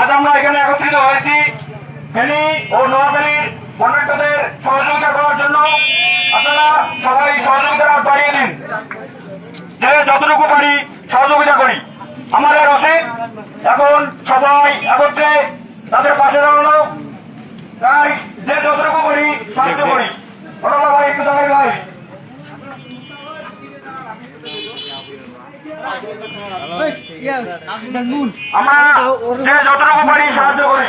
আজ আমরা এখানে একত্রিত হয়েছি ফেনী ও নোয়াখালীর বন্যার্থদের সহযোগিতা করার জন্য। আপনারা সবাই সহযোগিতার হাত বাড়িয়ে দিন যে যতটুকু পারি সহযোগিতা করি। আমাদের উচিত এখন সবাই একত্রে তাদের পাশে দাঁড়ানো। তাই যে যতটুকু করি সাহায্য করি। ভাই একটু দাঁড়াই ভাই। আমরা যে যতটুকু পারি সাহায্য করি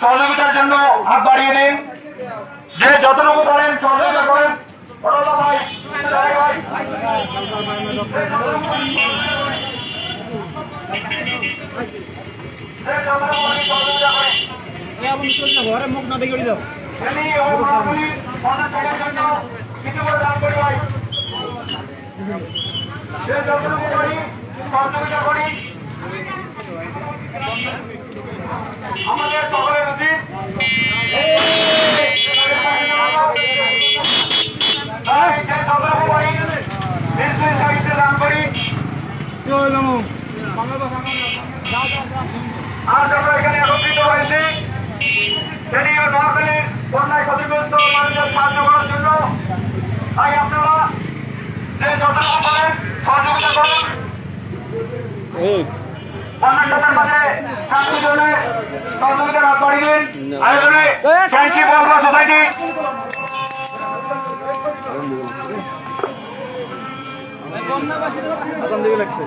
সহযোগিতার জন্য হাত বাড়িয়ে দিন যে যতটুকু পারেন সহযোগিতা করেন ভাই। ঘরে মুখ না দেখে দাও আমাদের সকলের উচিত। দান করি। আজ আমরা এখানে একত্রিত হয়েছি। ও নোয়াখালীর বন্যায় ক্ষতিগ্রস্ত মানুষের সাহায্য করার জন্য তাই আপনারা যে যতটুকু পারেন সহযোগিতা করুন। বন্যার্থদের মাঝে শান্তি সহযোগিতার হাত বাড়িয়ে দিন। আয়োজনে ফ্রেন্ডশিপ সোসাইটি আসাম দিকে লাগছে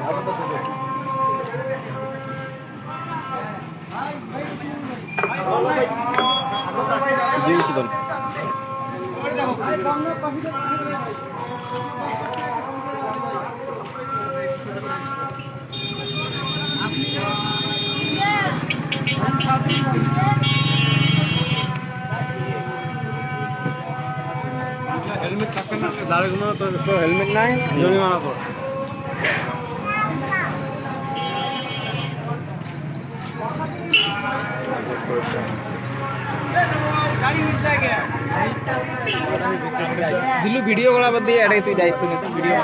হেলমেট থাকবে না দাঁড়িয়ে কোনো তো হেলমেট নাই জরিমানা কর। দিলু ভিডিও করা বাদ দিয়ে এটাই তুই দায়িত্ব নিতে ভিডিও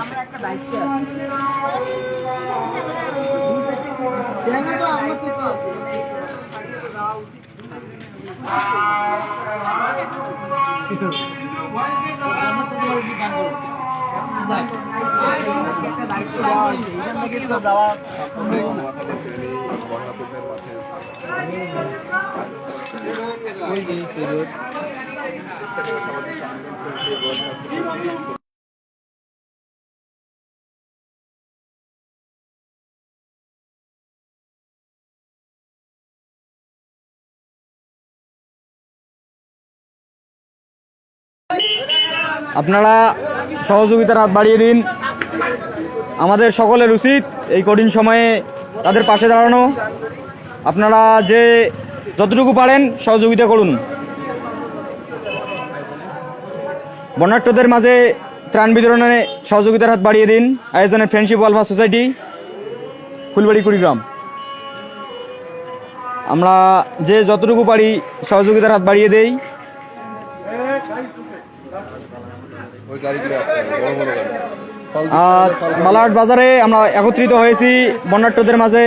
আপনারা সহযোগিতার হাত বাড়িয়ে দিন। আমাদের সকলের উচিত এই কঠিন সময়ে তাদের পাশে দাঁড়ানো। আপনারা যে যতটুকু পারেন সহযোগিতা করুন। বন্যার্থদের মাঝে ত্রাণ বিতরণে সহযোগিতার হাত বাড়িয়ে দিন আয়োজনে friendship welfare society Phulbari, Kurigram. আমরা যে যতটুকু পারি সহযোগিতার হাত বাড়িয়ে দেই। মালাট বাজারে আমরা একত্রিত হয়েছি। বন্যার্থদের মাঝে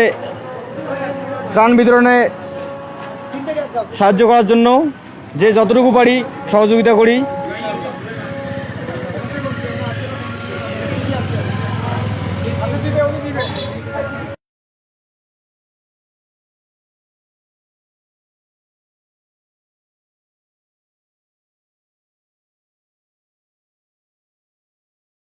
ত্রাণ বিতরণে সাহায্য করার জন্য যে যতটুকু পারি সহযোগিতা করি।